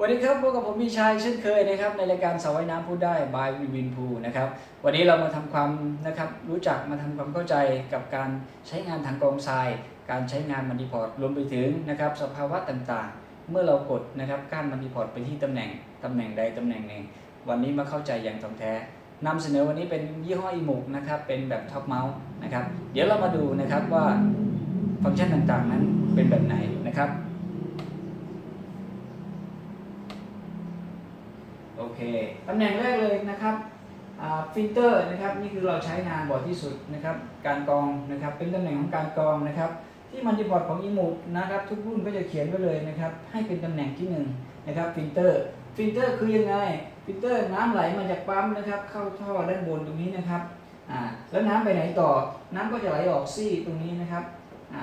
วันนี้ครับพบกับผมมีชัยเช่นเคยนะครับในรายการสาวว่ายน้ำพูดได้ by วินวินพูนะครับวันนี้เรามาทำความนะครับรู้จักมาทำความเข้าใจกับการใช้งานทางกองทราย การใช้งานมันดีพอร์ตรวมไปถึงนะครับสภาวะต่างๆ เมื่อเรากดนะครับก้านมันดีพอร์ตไปที่ตำแหน่งตำแหน่งใดตำแหน่งหนึ่ง วันนี้มาเข้าใจอย่างถ่องแท้นำเสนอวันนี้เป็นยี่ห้ออีมุกนะครับเป็นแบบท็อปเมาส์นะครับเดี๋ยวเรามาดูนะครับว่าฟังก์ชันต่างๆนั้นเป็นแบบไหนนะครับ โอ เคตำแหน่งแรกเลยนะครับฟิลเตอร์นะครับนี่คือเราใช้งานบ่อยที่สุดนะครับการกรองนะครับเป็นตำแหน่งของการกรองนะครับ ที่มันดีบอร์ดของอีมูนะครับทุกรุ่นก็จะเขียนไว้เลยนะครับให้เป็นตำแหน่งที่1นะครับฟิลเตอร์ฟิลเตอร์คือยังไงฟิลเตอร์น้ำไหลมาจากปั๊มนะครับเข้าท่อด้านบนตรงนี้นะครับอ่าแล้วน้ำไปไหนต่อ น้ำก็จะไหลออกซี่ตรงนี้นะครับอ่า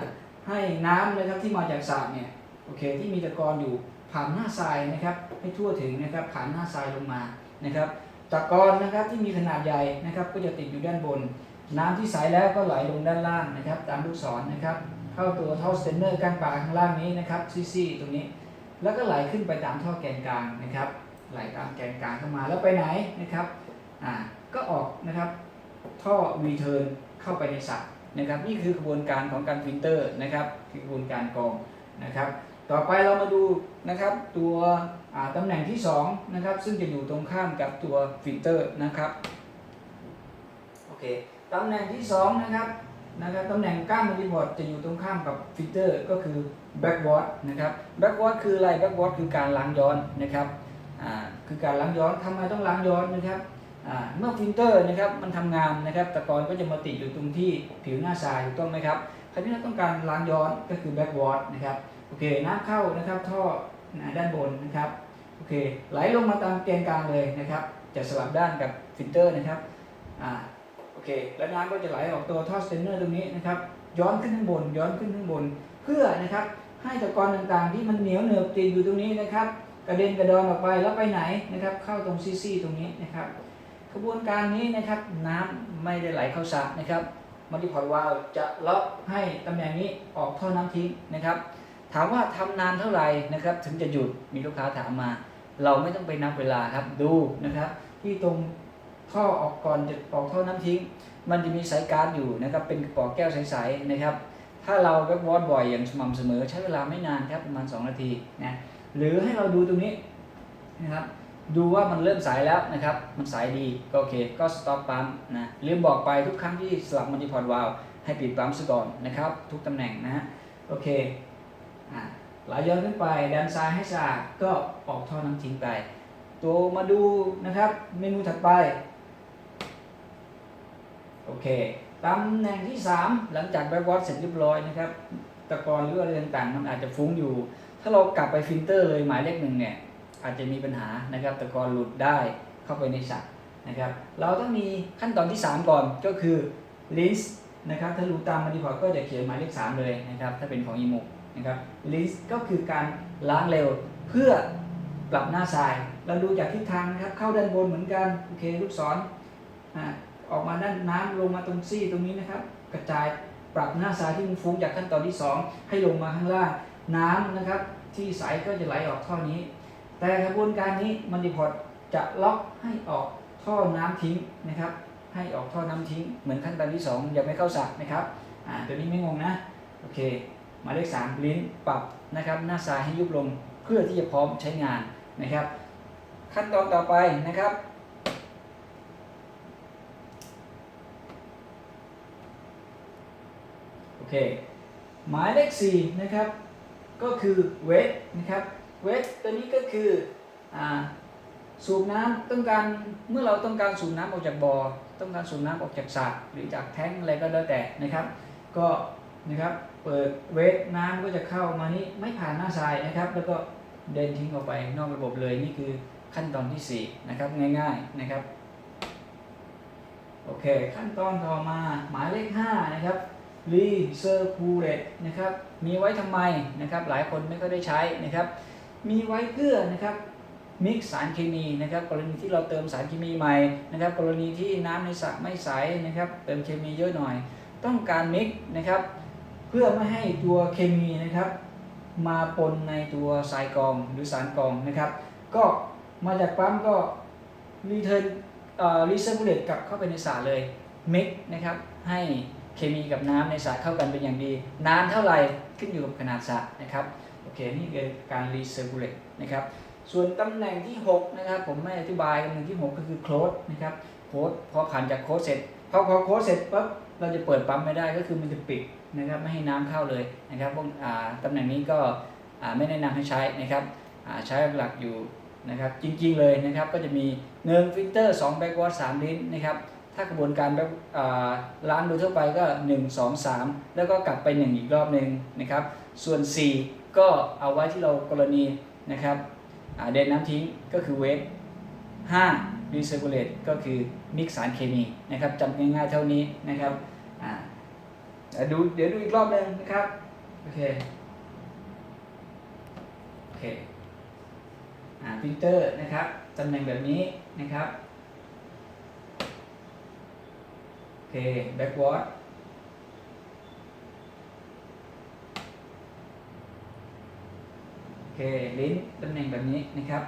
ให้น้ำนะครับที่มาจากสระเนี่ยโอเคที่มีตะกอนอยู่ ผ่านหน้าทรายนะครับให้ทั่วถึงนะครับผ่านหน้าทรายลงมานะครับตะกอนนะครับที่มีขนาดใหญ่นะครับก็จะติดอยู่ด้านบน น้ำที่ใสแล้วก็ไหลลงด้านล่างนะครับ ตามลูกศรนะครับเข้าตัวท่อสเตนเนอร์ก้างปลาข้างล่างนี้นะครับซี่ๆตรงนี้ แล้วก็ไหลขึ้นไปตามท่อแกนกลางนะครับ ไหลตามแกนกลางเข้ามาแล้วไปไหนนะครับอ่าก็ออกนะครับท่อรีเทิร์นเข้าไปในสระนะครับ นี่คือกระบวนการของการฟิลเตอร์นะครับคือกระบวนการกรองนะครับ ต่อไปเรามาดูนะครับตัวตำแหน่งที่2นะครับซึ่งจะอยู่ตรงข้ามกับตัวฟิลเตอร์นะครับโอเคตำแหน่งที่2นะครับนะครับตำแหน่งก้านมัลติบอร์ดจะอยู่ตรงข้ามกับฟิลเตอร์ก็คือแบ็กวอร์ดนะครับแบ็กวอร์ดคืออะไรแบ็กวอร์ดคือการล้างย้อนนะครับคือการล้างย้อนทำไมต้องล้างย้อนนะครับเมื่อฟิลเตอร์นะครับมันทำงานนะครับตะกอนก็จะมาติดอยู่ตรงที่ผิวหน้าทรายถูกต้องไหมครับคราวนี้เราต้องการล้างย้อนก็คือแบ็กวอร์ดนะครับ อเคน้ำเข้านะครับท่อด้านบนนะครับโอเคไหลลงมาตามแกนกลางเลยนะครับ จะสลับด้านกับฟิลเตอร์นะครับอ่าโอเค แล้วน้ำก็จะไหลออกตัวท่อสเตนเนอร์ตรงนี้นะครับ ย้อนขึ้นข้างบน ย้อนขึ้นข้างบน เพื่อนะครับให้ตะกอนต่างๆ ที่มันเหนียวเหนือบติดอยู่ตรงนี้นะครับ กระเด็นกระดอนออกไปแล้วไปไหนนะครับ เข้าตรงซี่ๆตรงนี้นะครับกระบวนการนี้นะครับน้ำไม่ได้ไหลเข้าสระนะครับมัลติพอร์ตวาลจะล็อกให้ตำแหน่งนี้ออกท่อน้ำทิ้งนะครับ ถามว่าทำนานเท่าไหร่นะครับถึงจะหยุดมีลูกค้าถามมา เราไม่ต้องไปนับเวลาครับดูนะครับ ที่ตรงท่อออกก่อนจะออกท่อน้ำทิ้ง มันจะมีสายการ์ดอยู่นะครับเป็นกระป๋องแก้วใสๆนะครับ ถ้าเราก็วอดบ่อยอย่างสม่ำเสมอ ใช้เวลาไม่นานครับประมาณ 2 นาทีนะหรือให้เราดูตรงนี้นะครับดูว่ามันเริ่มสายแล้วนะครับ มันสายดีก็โอเค ก็สต็อปปั๊มนะลืมบอกไปทุกครั้งที่สลับมัลติพอร์ตวาลให้ปิดปั๊มซะก่อนนะครับ ทุกตำแหน่งนะฮะโอเค ไหลย้อนขึ้นไปดันซ้ายให้สะอาดก็ออกท่อน้ำทิ้งไป ตัวมาดูนะครับ เมนูถัดไป โอเคตำแหน่งที่ 3 หลังจากแบ็กวอตเสร็จเรียบร้อยนะครับตะกอนหรืออะไรต่างๆ มันอาจจะฟุ้งอยู่ ถ้าเรากลับไปฟิลเตอร์เลยหมายเลขหนึ่งเนี่ยอาจจะมีปัญหานะครับตะกอนหลุดได้เข้าไปในสระนะครับ เราต้องมีขั้นตอนที่ 3 ก่อนก็คือ list นะครับถ้ารู้ตามมาดีพอก็จะเขียนหมายเลข3เลยนะครับ ถ้าเป็นของอีโม นะครับ list ก็คือการล้างเร็วเพื่อปรับหน้าทราย เราดูจากทิศทางนะครับ เข้าด้านบนเหมือนกันโอเคลูกศรอออกมาด้านน้ำลงมาตรงซี่ตรงนี้นะครับ กระจายปรับหน้าทรายที่มันฟุ้งจากขั้นตอนที่ 2 ให้ลงมาข้างล่างน้ำนะครับ ที่ใสก็จะไหลออกท่อนี้ แต่กระบวนการนี้มันดีพอร์ตจะล็อกให้ออกท่อน้ำทิ้งนะครับ ให้ออกท่อน้ำทิ้งเหมือนขั้นตอนที่2ยังไม่เข้าสระนะครับอ่าตัวนี้ไม่งงนะ โอเค หมายเลข3ลิ้นปรับนะครับหน้าซ้ายให้ยุบลงเพื่อที่จะพร้อมใช้งานนะครับ ขั้นตอนต่อไปนะครับ โอเค หมายเลข4นะครับ ก็คือเวทนะครับเวทตัวนี้ก็คืออ่าสูบน้ำต้องการเมื่อเราต้องการสูบน้ำออกจากบ่อ ต้องการสูบน้ำออกจากสระหรือจากแท้งอะไรก็แล้วแต่นะครับ ก็ นะครับ เปิดเวทน้ำก็จะเข้ามานี้ไม่ผ่านหน้าทรายนะครับ แล้วก็เดินทิ้งออกไปนอกระบบเลยนี่คือขั้นตอนที่4นะครับง่ายๆนะครับโอเคขั้นตอนต่อมาหมายเลข5นะครับรีเซอร์คูเลตนะครับมีไว้ทำไมนะครับหลายคนไม่ค่อยได้ใช้นะครับ มีไว้เพื่อนะครับมิกสารเคมีนะครับกรณีที่เราเติมสารเคมีใหม่นะครับ กรณีที่น้ำในสระไม่ใสนะครับ เติมเคมีเยอะหน่อย ต้องการมิกนะครับ พื่อไม่ให้ตัวเคมีนะครับ มาปนในตัวทรายกองหรือสารกองนะครับ ก็มาจากปั๊มก็รีเทิร์นรีเซอร์คูเลตกลับเข้าไปในสารเลยเมกนะครับให้เคมีกับน้ำในสารเข้ากันเป็นอย่างดีนานเท่าไหร่ขึ้นอยู่กับขนาดสารนะครับโอเคนี่คือการรีเซอร์คูเลตนะครับส่วนตำแหน่งที่ 6 นะครับ ผมไม่อธิบายตำแหน่งที่ 6 ก็คือโคลดนะครับโคลดพอผ่านจากโคลดเสร็จพอพอโคลดเสร็จปั๊บเราจะเปิดปั๊มไม่ได้ก็คือมันจะปิด นะครับไม่ให้น้ำเข้าเลยนะครับพวกอ่าตำแหน่งนี้ก็ไม่แนะนำให้ใช้นะครับใช้หลักอยู่นะครับจริงๆเลยนะครับก็จะมี1ฟิลเตอร์2แบ็กวอต3ลิ้นนะครับถ้ากระบวนการแบบล้างโดยทั่วไปก็ 1 2 3 แล้วก็กลับไป 1 อีกรอบหนึ่งนะครับ ส่วน 4 ก็เอาไว้ที่เรากรณีนะครับเดนน้ำทิ้งก็คือเวท5 recirculate ก็คือมิกสารเคมีนะครับจำง่ายๆเท่านี้นะครับ ดูเดี๋ยวดูอีกรอบหนึ่งนะครับ โอเค โอเค อ่าฟิลเตอร์นะครับตำแหน่งแบบนี้นะครับ โอเค backward โอเค ลิ้นตำแหน่งแบบนี้นะครับ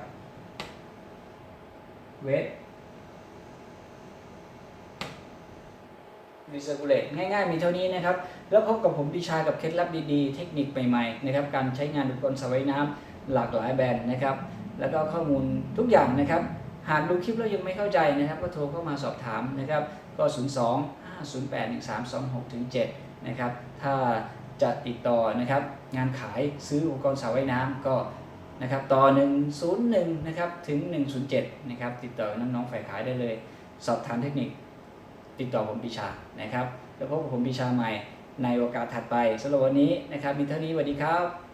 เวท รีเซอร์คูลเลตง่ายๆ มีเท่านี้นะครับ แล้วพบกับผมดิชากับเคล็ดลับดีๆ เทคนิคใหม่ๆ นะครับ การใช้งานอุปกรณ์สระว่ายน้ำหลากหลายแบรนด์นะครับ แล้วก็ข้อมูลทุกอย่างนะครับ หากดูคลิปแล้วยังไม่เข้าใจนะครับ ก็โทรเข้ามาสอบถามนะครับ ก็ 02 508 1326ถึง7นะครับ ถ้าจะติดต่อนะครับ งานขายซื้ออุปกรณ์สระว่ายน้ำก็นะครับ ต่อ 101 นะครับ ถึง 107 นะครับ ติดต่อน้องๆฝ่ายขายได้เลย สอบถามเทคนิค ติดต่อผมปีชานะครับแล้วพบกับผมปีชาใหม่ในโอกาสถัดไปสำหรับวันนี้นะครับมีเท่านี้สวัสดีครับ